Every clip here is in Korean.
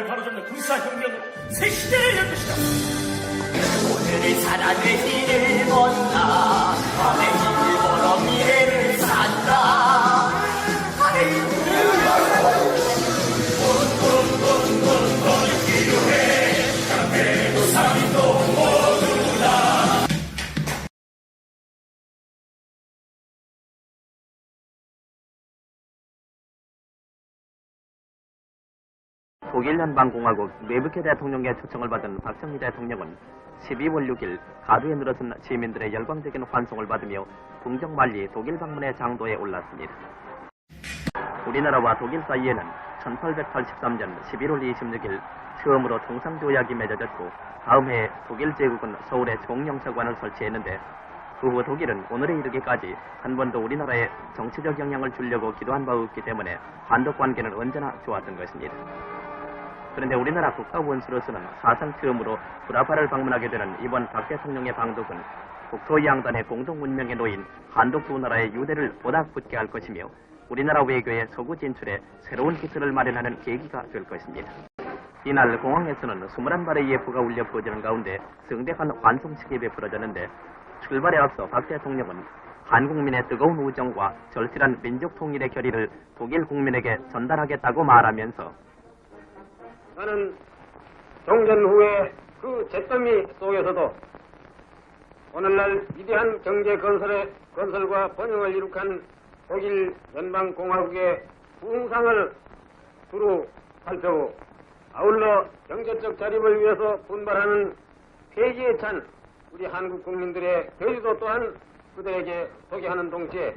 나라를 바로잡는 군사혁명 독일 연방공화국 네브케 대통령의 초청을 받은 박정희 대통령은 12월 6일 가두에 늘어선 시민들의 열광적인 환송을 받으며 궁정만리 독일 방문의 장도에 올랐습니다. 우리나라와 독일 사이에는 1883년 11월 26일 처음으로 통상조약이 맺어졌고 다음 해 독일 제국은 서울에 총영사관을 설치했는데 그 후 독일은 오늘에 이르기까지 한 번도 우리나라에 정치적 영향을 주려고 기도한 바 없기 때문에 한독 관계는 언제나 좋았던 것입니다. 그런데 우리나라 국가원수로서는 사상 처음으로 브라파를 방문하게 되는 이번 박 대통령의 방독은 국토 양단의 공동 운명에 놓인 한독 두 나라의 유대를 보다 굳게 할 것이며 우리나라 외교의 서구 진출에 새로운 기틀을 마련하는 계기가 될 것입니다. 이날 공항에서는 21발의 예포가 울려 퍼지는 가운데 성대한 환송식이 베풀어졌는데 출발에 앞서 박 대통령은 한국민의 뜨거운 우정과 절실한 민족 통일의 결의를 독일 국민에게 전달하겠다고 말하면서 나는 종전 후에 그 잿더미 속에서도 오늘날 위대한 경제 건설의 건설과 번영을 이룩한 독일 연방공화국의 부흥상을 두루 살펴고 아울러 경제적 자립을 위해서 분발하는 폐기에 찬 우리 한국 국민들의 결의도 또한 그들에게 소개하는 동시에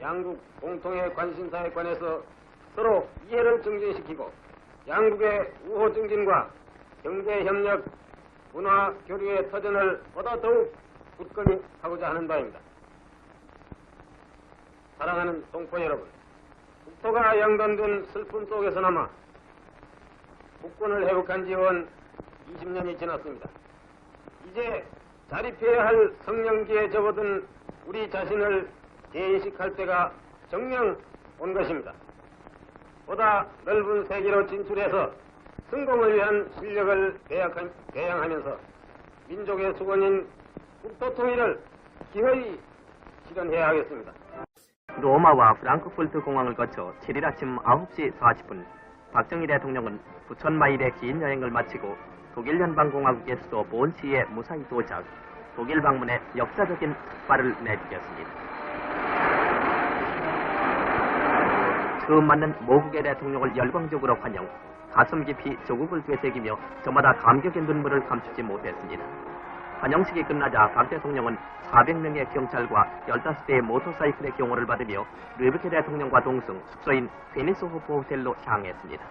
양국 공통의 관심사에 관해서 서로 이해를 증진시키고 양국의 우호 증진과 경제 협력, 문화 교류의 터전을 보다 더욱 굳건히 하고자 하는 바입니다. 사랑하는 동포 여러분, 국토가 양단된 슬픔 속에서나마 국권을 회복한 지원 20년이 지났습니다. 이제 자립해야 할 성령기에 접어든 우리 자신을 재인식할 때가 정령 온 것입니다. 보다 넓은 세계로 진출해서 성공을 위한 실력을 배양하- 배양하면서 민족의 수건인 국토 통일을 기꺼이 실현해야 하겠습니다. 로마와 프랑크풀트 공항을 거쳐 7일 아침 9시 40분 박정희 대통령은 부천 마일의 긴 여행을 마치고 독일 연방공화국의 수도 본시에 무사히 도착 독일 방문에 역사적인 특발을 내디뎠습니다. 처음 맞는 모국의 대통령을 열광적으로 환영 가슴 깊이 조국을 되새기며 저마다 감격의 눈물을 감추지 못했습니다. 환영식이 끝나자 박 대통령은 400명의 경찰과 15대의 모터사이클의 경호를 받으며 르브케 대통령과 동승 숙소인 페니스 호프 호텔로 향했습니다.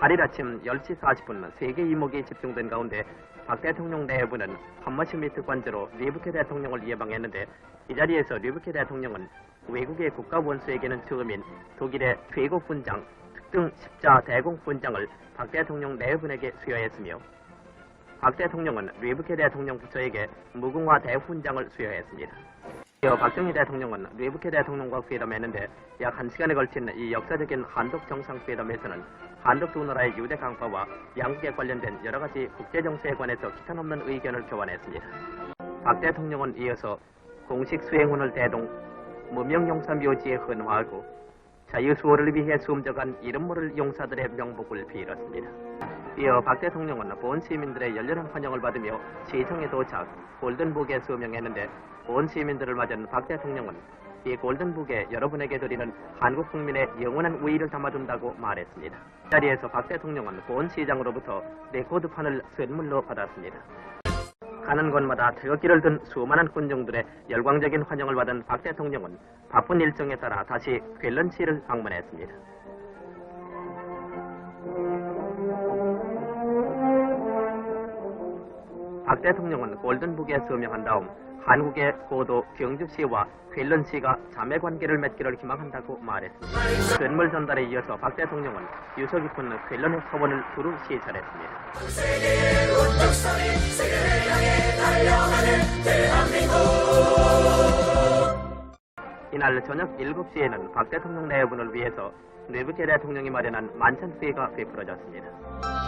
8일 아침 10시 40분 세계 이목이 집중된 가운데 박 대통령 내부는 한머시미트 관저로 르브케 대통령을 예방했는데 이 자리에서 르브케 대통령은 외국의 국가 원수에게는 처음인 독일의 최고 훈장 특등 십자 대공 훈장을 박 대통령 내분에게 수여했으며 박 대통령은 르브케 대통령 부처에게 무궁화 대훈장을 수여했습니다. 이어 박정희 대통령은 르브케 대통령과 회담했는데 약 1시간에 걸친 이 역사적인 한독 정상 회담에서는 한독 두 나라의 유대 강파와 양국에 관련된 여러 가지 국제 정세에 관해서 기탄 없는 의견을 교환했습니다. 박 대통령은 이어서 공식 수행훈을 대동 무명 용사 묘지에 헌화하고 자유수호를 위해 숨져간 이름 모를 용사들의 명복을 빌었습니다. 이어 박 대통령은 본 시민들의 열렬한 환영을 받으며 시청에 도착 골든북에 서명했는데 본 시민들을 맞은 박 대통령은 이 골든북에 여러분에게 드리는 한국 국민의 영원한 우위를 담아둔다고 말했습니다. 이 자리에서 박 대통령은 본 시장으로부터 레코드판을 선물로 받았습니다. 가는 곳마다 태극기를 든 수많은 군중들의 열광적인 환영을 받은 박 대통령은 바쁜 일정에 따라 다시 퀼런시를 방문했습니다. 박 대통령은 골든북에 서명한 다음 한국의 고도 경주시와 퀼런시가 자매 관계를 맺기를 희망한다고 말했습니다. 선물 전달에 이어서 박 대통령은 유서 깊은 퀼런의 사원을 두루 시찰했습니다. 이날 저녁 7시에는 박 대통령 내분을 위해서 뇌부케 대통령이 마련한 만찬회가 베풀어졌습니다.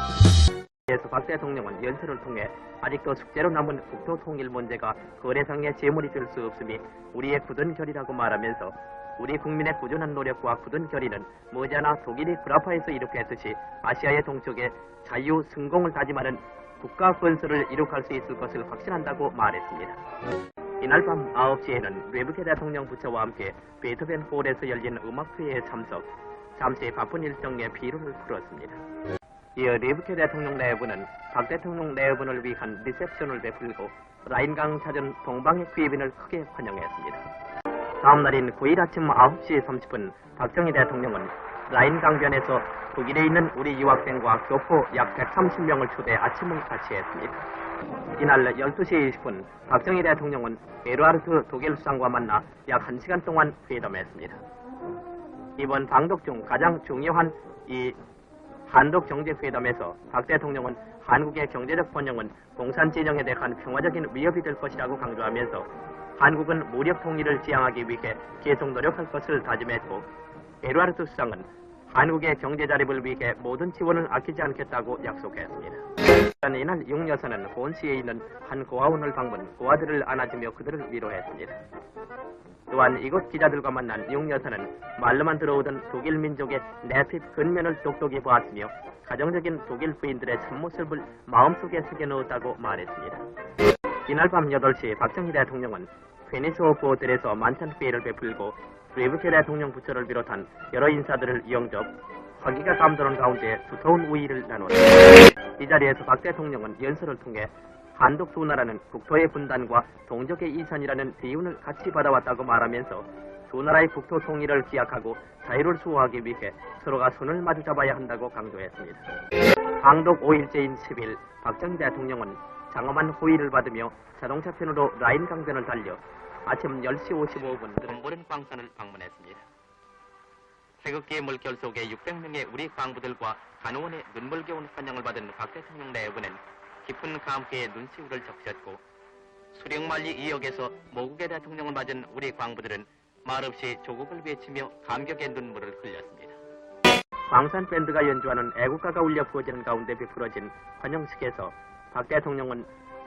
그래서 박 대통령은 연설을 통해 아직도 숙제로 남은 국토 통일 문제가 거래상의 재물이 될 수 없음이 우리의 굳은 결이라고 말하면서 우리 국민의 꾸준한 노력과 굳은 결의는 머지않아 독일이 불합화해서 이룩했듯이 아시아의 동쪽에 자유 승공을 다짐하는 국가 건설을 이룩할 수 있을 것을 확신한다고 말했습니다. 이날 밤 9시에는 외부계 대통령 부처와 함께 베토벤 홀에서 열린 음악회에 참석, 잠시 바쁜 일정에 피로를 풀었습니다. 이어 리브케 대통령 내부는 박 대통령 내분을 위한 리셉션을 베풀고 라인강 찾은 동방의 귀빈을 크게 환영했습니다. 다음 날인 9일 아침 9시 30분 박정희 대통령은 라인강변에서 독일에 있는 우리 유학생과 교포 약 130명을 초대 아침을 같이 했습니다. 이날 12시 20분 박정희 대통령은 에르하르트 독일 수상과 만나 약 1시간 동안 회담했습니다. 이번 방독 중 가장 중요한 이 한독 경제회담에서 박 대통령은 한국의 경제적 번영은 공산 진영에 대한 평화적인 위협이 될 것이라고 강조하면서 한국은 무력 통일을 지향하기 위해 계속 노력할 것을 다짐했고 에르하르트 수상은 한국의 경제 자립을 위해 모든 지원을 아끼지 않겠다고 약속했습니다. 또한 이날 용 여사는 본시에 있는 한 고아원을 방문 고아들을 안아주며 그들을 위로했습니다. 또한 이곳 기자들과 만난 용 여사는 말로만 들어오던 독일 민족의 내핏 근면을 똑똑히 보았으며 가정적인 독일 부인들의 참모습을 마음속에 새겨넣었다고 말했습니다. 이날 밤 8시 박정희 대통령은 페니스 오프 호텔에서 만찬 회의를 베풀고 리브케 대통령 부처를 비롯한 여러 인사들을 영접, 화기가 감도는 가운데 두터운 우의를 나눴습니다. 이 자리에서 박 대통령은 연설을 통해 한독 두 나라는 국토의 분단과 동족의 이산이라는 대운을 같이 받아왔다고 말하면서 두 나라의 국토 통일을 기약하고 자유를 수호하기 위해 서로가 손을 마주잡아야 한다고 강조했습니다. 방독 5일째인 10일 박정희 대통령은 장엄한 호의를 받으며 자동차 편으로 라인 강변을 달려 아침 10시 55분 드럼보른 광산을 방문했습니다. 태극기의 물결 속에 600명의 우리 광부들과 간호원의 눈물겨운 환영을 받은 박 대통령 내부는 깊은 감회에 눈시울을 적셨고 수령만리 2역에서 모국의 대통령을 맞은 우리 광부들은 말없이 조국을 외치며 감격의 눈물을 흘렸습니다. 광산 밴드가 연주하는 애국가가 울려 퍼지는 가운데 베풀어진 환영식에서 박 대통령은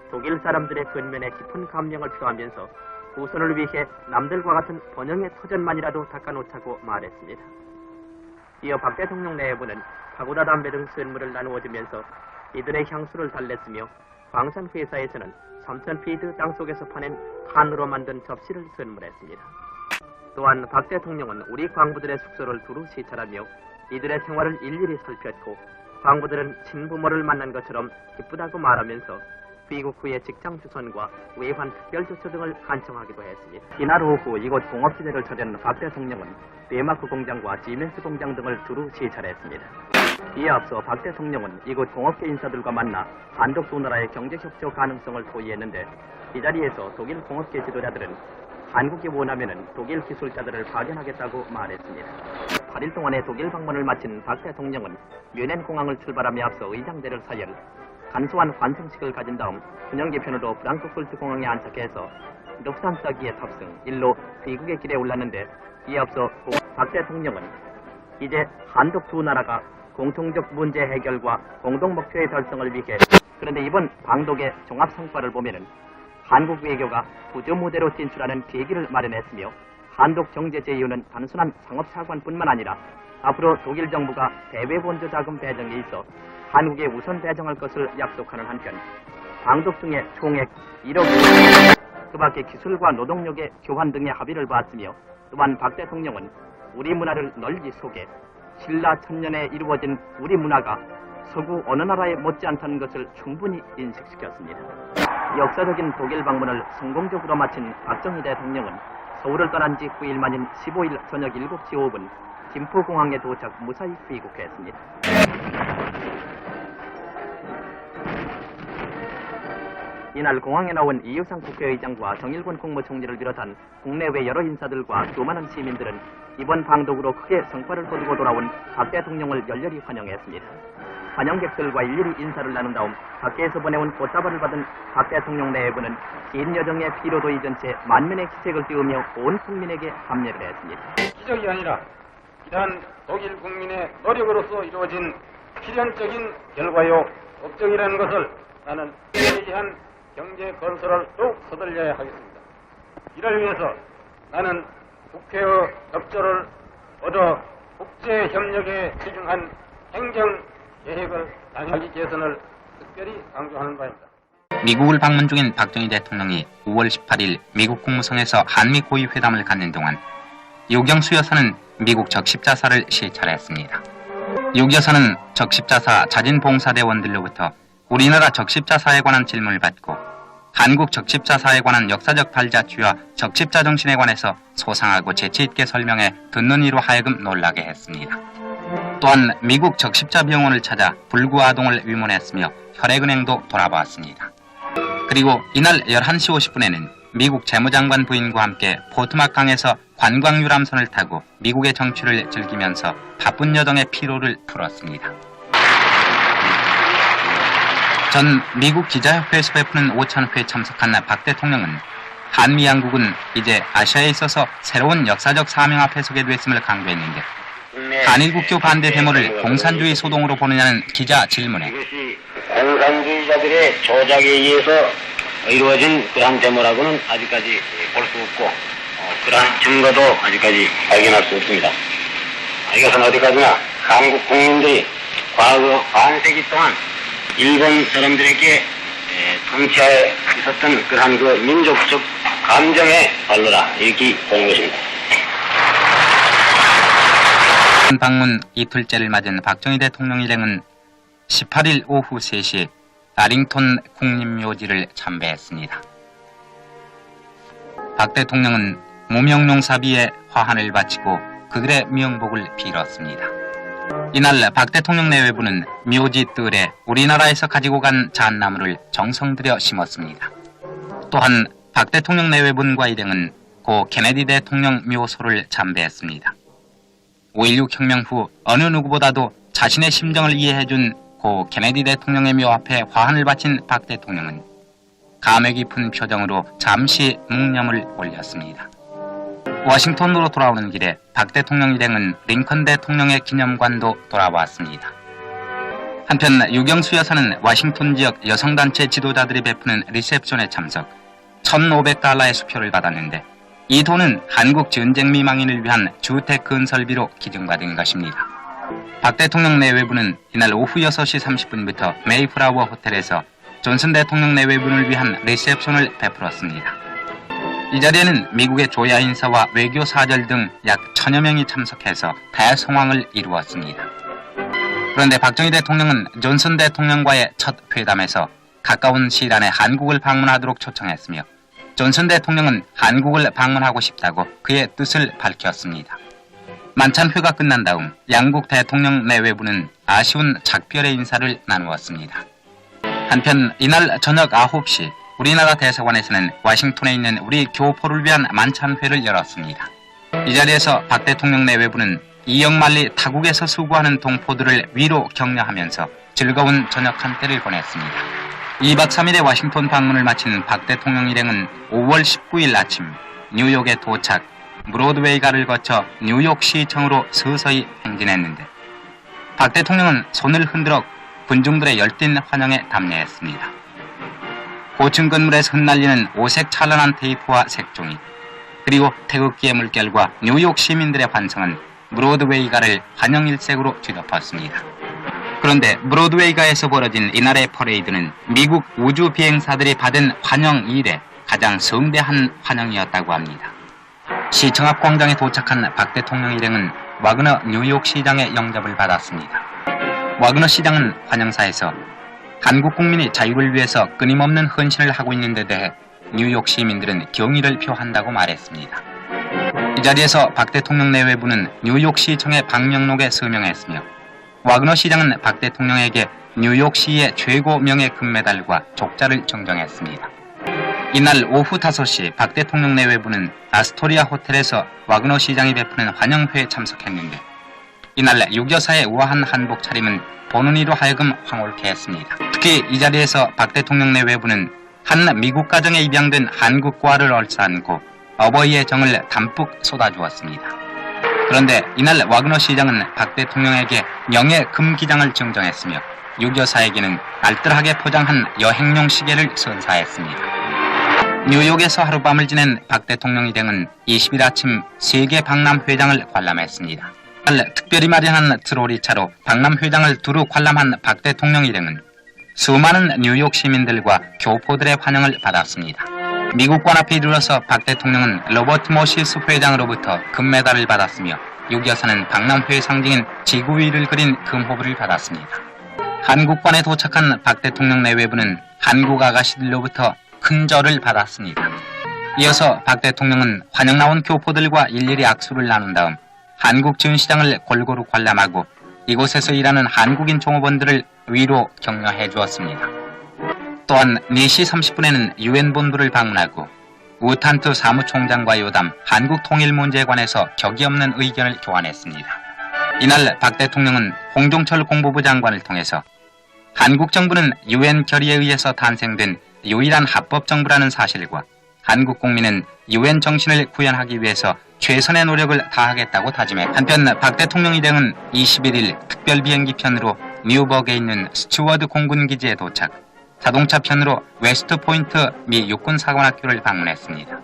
독일 사람들의 근면에 깊은 감명을 표하면서 후손을 위해 남들과 같은 번영의 터전만이라도 닦아놓자고 말했습니다. 이어 박 대통령 내부는 파고다 담배 등 선물을 나누어주면서 이들의 향수를 달랬으며 광산 회사에서는 3,000피트 땅속에서 파낸 한으로 만든 접시를 선물했습니다. 또한 박 대통령은 우리 광부들의 숙소를 두루 시찰하며 이들의 생활을 일일이 살폈고 광부들은 친부모를 만난 것처럼 기쁘다고 말하면서 귀국 후의 직장 주선과 외환 특별 조처 등을 간청하기도 했습니다. 이날 오후 이곳 공업지대를 찾은 박 대통령은 데마크 공장과 지멘스 공장 등을 두루 시찰했습니다. 이에 앞서 박 대통령은 이곳 공업계 인사들과 만나 한독 두 나라의 경제 협조 가능성을 토의했는데 이 자리에서 독일 공업계 지도자들은 한국이 원하면은 독일 기술자들을 파견하겠다고 말했습니다. 8일 동안의 독일 방문을 마친 박 대통령은 뮌헨 공항을 출발함에 앞서 의장대를 사열, 간소한 환승식을 가진 다음 분영기 편으로 프랑크풀트 공항에 안착해서 룩산서기에 탑승, 일로 귀국의 길에 올랐는데 이에 앞서 박 대통령은 이제 한독 두 나라가 공통적 문제 해결과 공동 목표의 달성을 위해. 그런데 이번 방독의 종합 성과를 보면은 한국 외교가 구조 무대로 진출하는 계기를 마련했으며 한독 정제 제휴는 단순한 상업 사관뿐만 아니라 앞으로 독일 정부가 대외 본조 자금 배정에 있어 한국에 우선 배정할 것을 약속하는 한편 방독 중에 총액 1억 그 밖에 기술과 노동력의 교환 등의 합의를 봤으며 또한 박 대통령은 우리 문화를 널리 소개 신라 천년에 이루어진 우리 문화가 서구 어느 나라에 못지않다는 것을 충분히 인식시켰습니다. 역사적인 독일 방문을 성공적으로 마친 박정희 대통령은 서울을 떠난 지 9일 만인 15일 저녁 7시 5분 김포공항에 도착 무사히 귀국했습니다. 이날 공항에 나온 이유상 국회의장과 정일권 국무총리를 비롯한 국내외 여러 인사들과 수많은 시민들은 이번 방독으로 크게 성과를 거두고 돌아온 박 대통령을 열렬히 환영했습니다. 환영객들과 일일이 인사를 나눈 다음 밖에서 보내온 꽃다발을 받은 박 대통령 내부는 긴 여정의 피로도 잊은 채 만면의 기색을 띄우며 온 국민에게 감례를 했습니다. 기적이 아니라 이러한 독일 국민의 노력으로서 이루어진 필연적인 결과요 업적이라는 것을 나는 대한 경제 건설을 더욱 서둘려야 하겠습니다. 이를 위해서 나는 국회의 협조를 얻어 국제 협력에 치중한 행정 계획을 당연히 개선을 특별히 강조하는 바입니다. 미국을 방문 중인 박정희 대통령이 5월 18일 미국 국무성에서 한미 고위 회담을 갖는 동안 유경수 여사는 미국 적십자사를 시찰했습니다. 육 여사는 적십자사 자진봉사대원들로부터 우리나라 적십자사에 관한 질문을 받고 한국 적십자사에 관한 역사적 발자취와 적십자 정신에 관해서 소상하고 재치있게 설명해 듣는 이로 하여금 놀라게 했습니다. 또한 미국 적십자 병원을 찾아 불구 아동을 위문했으며 혈액은행도 돌아보았습니다. 그리고 이날 11시 50분에는 미국 재무장관 부인과 함께 포트막 강에서 관광 유람선을 타고 미국의 정취를 즐기면서 바쁜 여정의 피로를 풀었습니다. 전 미국 기자협회에서 베푸는 오찬회에 참석한 박 대통령은 한미 양국은 이제 아시아에 있어서 새로운 역사적 사명 앞에 서게 됐음을 강조했는데 한일 국교 반대 데모를 공산주의 소동으로 보느냐는 기자 질문에 공산주의자들의 조작에 의해서 이루어진 그러한 데모라고는 아직까지 볼 수 없고 어, 그러한 증거도 아직까지 발견할 수 없습니다. 아, 이것은 어디까지나 한국 국민들이 과거 반세기 동안 일본 사람들에게 에, 통치하에 있었던 그러한 그 민족적 감정의 발로라 이렇게 보는 것입니다. 방문 이틀째를 맞은 박정희 대통령 일행은 18일 오후 3시 아링톤 국립묘지를 참배했습니다. 박 대통령은 무명용사비에 화환을 바치고 그들의 명복을 빌었습니다. 이날 박 대통령 내외부는 묘지 뜰에 우리나라에서 가지고 간 잣나무를 정성 들여 심었습니다. 또한 박 대통령 내외분과 일행은 고 케네디 대통령 묘소를 참배했습니다. 5.16 혁명 후 어느 누구보다도 자신의 심정을 이해해준 고 케네디 대통령의 묘 앞에 화환을 바친 박 대통령은 감회 깊은 표정으로 잠시 묵념을 올렸습니다. 워싱턴으로 돌아오는 길에 박 대통령 일행은 링컨 대통령의 기념관도 돌아왔습니다. 한편 유경수 여사는 워싱턴 지역 여성단체 지도자들이 베푸는 리셉션에 참석, 1,500달러의 수표를 받았는데 이 돈은 한국 전쟁 미망인을 위한 주택 건설비로 기증받은 것입니다. 박 대통령 내외부는 이날 오후 6시 30분부터 메이플라워 호텔에서 존슨 대통령 내외분을 위한 리셉션을 베풀었습니다. 이 자리에는 미국의 조야 인사와 외교 사절 등 약 천여 명이 참석해서 대성황을 이루었습니다. 그런데 박정희 대통령은 존슨 대통령과의 첫 회담에서 가까운 시일 안에 한국을 방문하도록 초청했으며 존슨 대통령은 한국을 방문하고 싶다고 그의 뜻을 밝혔습니다. 만찬회가 끝난 다음 양국 대통령 내외부는 아쉬운 작별의 인사를 나누었습니다. 한편 이날 저녁 9시 우리나라 대사관에서는 워싱턴에 있는 우리 교포를 위한 만찬회를 열었습니다. 이 자리에서 박 대통령 내외부는 이영만리 타국에서 수고하는 동포들을 위로 격려하면서 즐거운 저녁 한때를 보냈습니다. 2박 3일의 워싱턴 방문을 마친 박 대통령 일행은 5월 19일 아침 뉴욕에 도착, 브로드웨이가를 거쳐 뉴욕 시청으로 서서히 행진했는데 박 대통령은 손을 흔들어 군중들의 열띤 환영에 답례했습니다. 고층 건물에서 흩날리는 오색 찬란한 테이프와 색종이 그리고 태극기의 물결과 뉴욕 시민들의 환성은 브로드웨이가를 환영 일색으로 뒤덮었습니다. 그런데 브로드웨이가에서 벌어진 이날의 퍼레이드는 미국 우주 비행사들이 받은 환영 이래 가장 성대한 환영이었다고 합니다. 시청 앞 광장에 도착한 박 대통령 일행은 와그너 뉴욕 시장의 영접을 받았습니다. 와그너 시장은 환영사에서 한국 국민이 자유를 위해서 끊임없는 헌신을 하고 있는 데 대해 뉴욕 시민들은 경의를 표한다고 말했습니다. 이 자리에서 박 대통령 내외부는 뉴욕시청의 방명록에 서명했으며 와그너 시장은 박 대통령에게 뉴욕시의 최고 명예 금메달과 족자를 정정했습니다. 이날 오후 5시 박 대통령 내외부는 아스토리아 호텔에서 와그너 시장이 베푸는 환영회에 참석했는데 이날 육여사의 우아한 한복 차림은 보는 이로 하여금 황홀케 했습니다. 특히 이 자리에서 박 대통령 내 외부는 한 미국 가정에 입양된 한국과를 얼싸안고 어버이의 정을 담뿍 쏟아주었습니다. 그런데 이날 와그너 시장은 박 대통령에게 명예 금기장을 증정했으며 유교사에게는 알뜰하게 포장한 여행용 시계를 선사했습니다. 뉴욕에서 하룻밤을 지낸 박 대통령 일행은 20일 아침 세계 박람 회장을 관람했습니다. 특별히 마련한 트로리 차로 박람 회장을 두루 관람한 박 대통령 일행은 수많은 뉴욕 시민들과 교포들의 환영을 받았습니다. 미국관 앞에 이르러서 박 대통령은 로버트 모시스 회장으로부터 금메달을 받았으며 유교사는 박람회의 상징인 지구 위를 그린 금호부를 받았습니다. 한국관에 도착한 박 대통령 내외부는 한국 아가씨들로부터 큰 절을 받았습니다. 이어서 박 대통령은 환영 나온 교포들과 일일이 악수를 나눈 다음 한국 전시장을 골고루 관람하고 이곳에서 일하는 한국인 종업원들을 위로 격려해 주었습니다. 또한 4시 30분에는 유엔 본부를 방문하고 우탄투 사무총장과 요담 한국 통일 문제에 관해서 격이 없는 의견을 교환했습니다. 이날 박 대통령은 홍종철 공보부 장관을 통해서 한국 정부는 유엔 결의에 의해서 탄생된 유일한 합법 정부라는 사실과 한국 국민은 유엔 정신을 구현하기 위해서 최선의 노력을 다하겠다고 다짐해 한편 박 대통령 일행은 21일 특별 비행기 편으로 뉴버그에 있는 스튜어드 공군 기지에 도착 자동차 편으로 웨스트 포인트 미 육군 사관학교를 방문했습니다.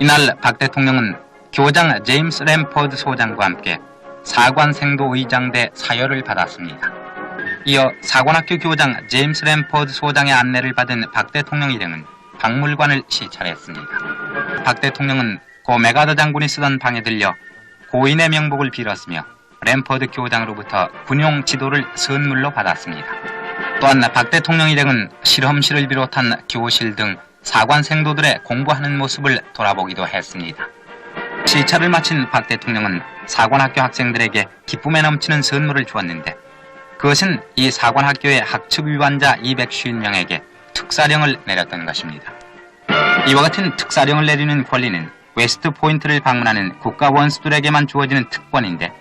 이날 박 대통령은 교장 제임스 램퍼드 소장과 함께 사관생도 의장대 사열을 받았습니다. 이어 사관학교 교장 제임스 램퍼드 소장의 안내를 받은 박 대통령 일행은 박물관을 시찰했습니다. 박 대통령은 고 메가더 장군이 쓰던 방에 들려 고인의 명복을 빌었으며 램퍼드 교장으로부터 군용 지도를 선물로 받았습니다. 또한 박 대통령 일행은 실험실을 비롯한 교실 등 사관 생도들의 공부하는 모습을 돌아보기도 했습니다. 시찰을 마친 박 대통령은 사관학교 학생들에게 기쁨에 넘치는 선물을 주었는데 그것은 이 사관학교의 학습 위반자 250명에게 특사령을 내렸던 것입니다. 이와 같은 특사령을 내리는 권리는 웨스트 포인트를 방문하는 국가 원수들에게만 주어지는 특권인데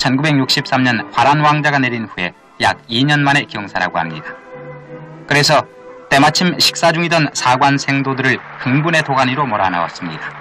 1963년 화란 왕자가 내린 후에 약 2년 만의 경사라고 합니다. 그래서 때마침 식사 중이던 사관 생도들을 흥분의 도가니로 몰아넣었습니다.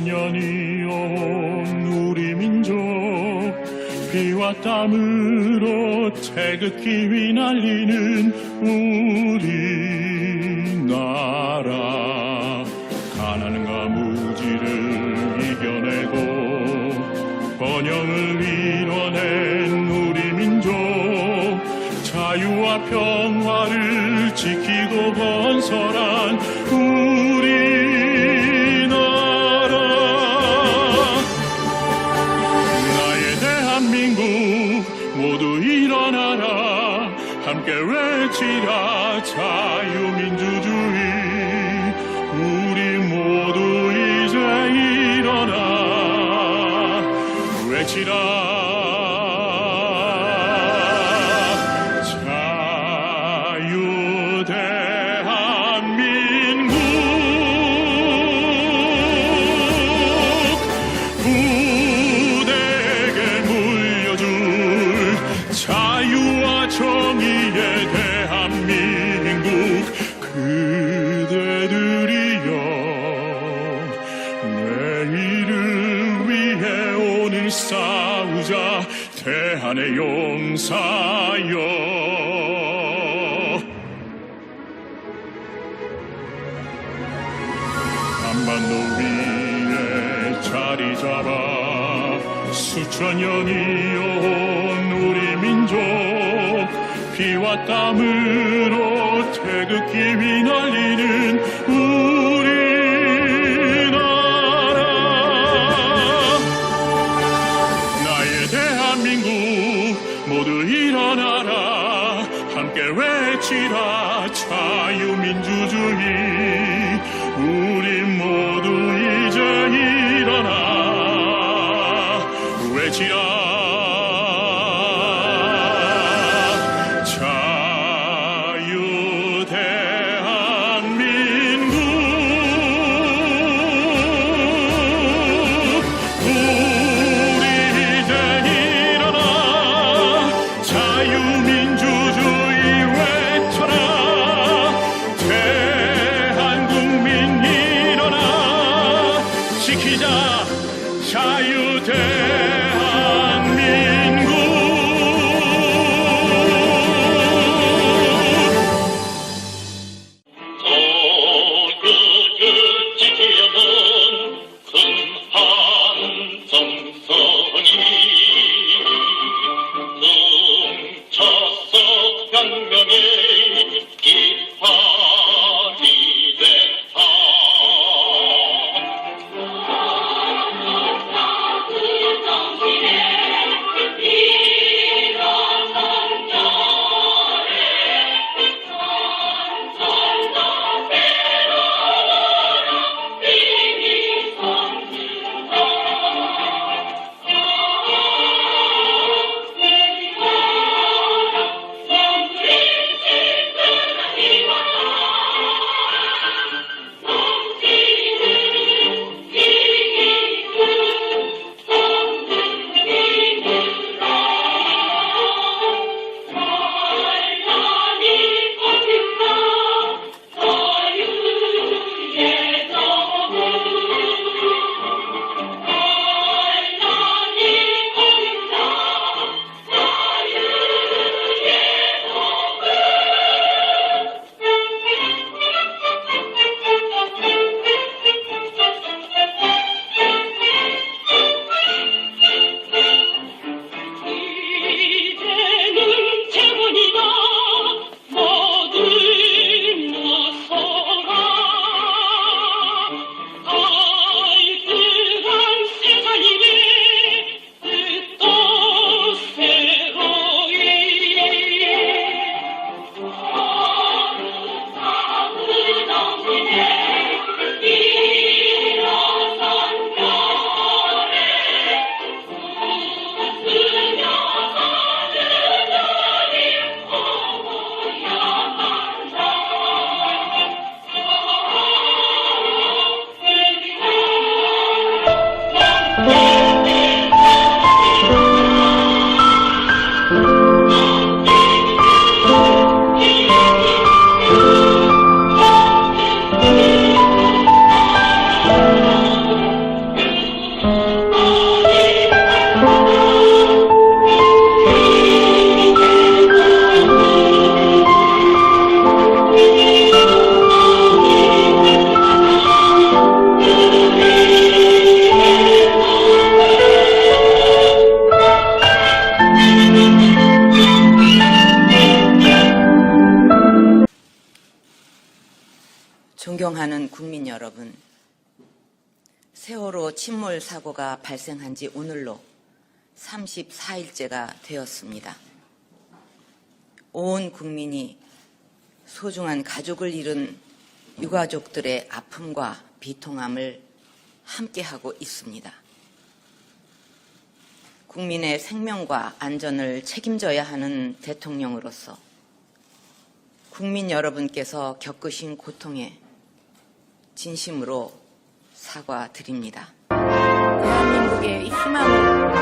수천 년이 온 우리 민족 피와 땀으로 태극기 휘날리는 우리나라. 가난과 무지를 이겨내고 번영을 이뤄낸 우리 민족 자유와 평화를 지키고 건설한 대한민국 그대들이여 내일을 위해 오늘 싸우자 대한의 용사여. 한반도 위에 자리 잡아 수천 년이 피와 땀으로 태극기 휘날리는 존경하는 국민 여러분, 세월호 침몰 사고가 발생한 지 오늘로 34일째가 되었습니다. 온 국민이 소중한 가족을 잃은 유가족들의 아픔과 비통함을 함께하고 있습니다. 국민의 생명과 안전을 책임져야 하는 대통령으로서 국민 여러분께서 겪으신 고통에 진심으로 사과드립니다. 대한민국의 희망을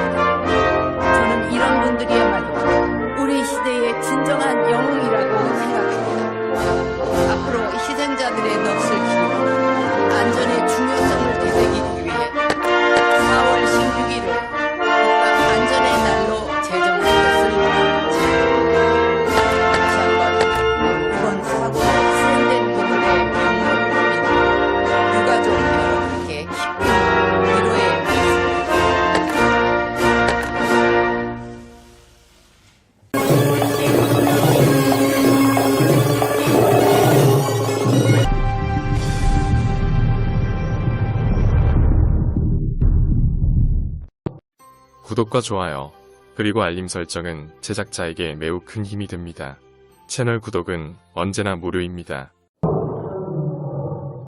저는 이런 분들이야말로 우리 시대의 진정한 영웅이라 구독과 좋아요, 그리고 알림 설정은 제작자에게 매우 큰 힘이 됩니다. 채널 구독은 언제나 무료입니다.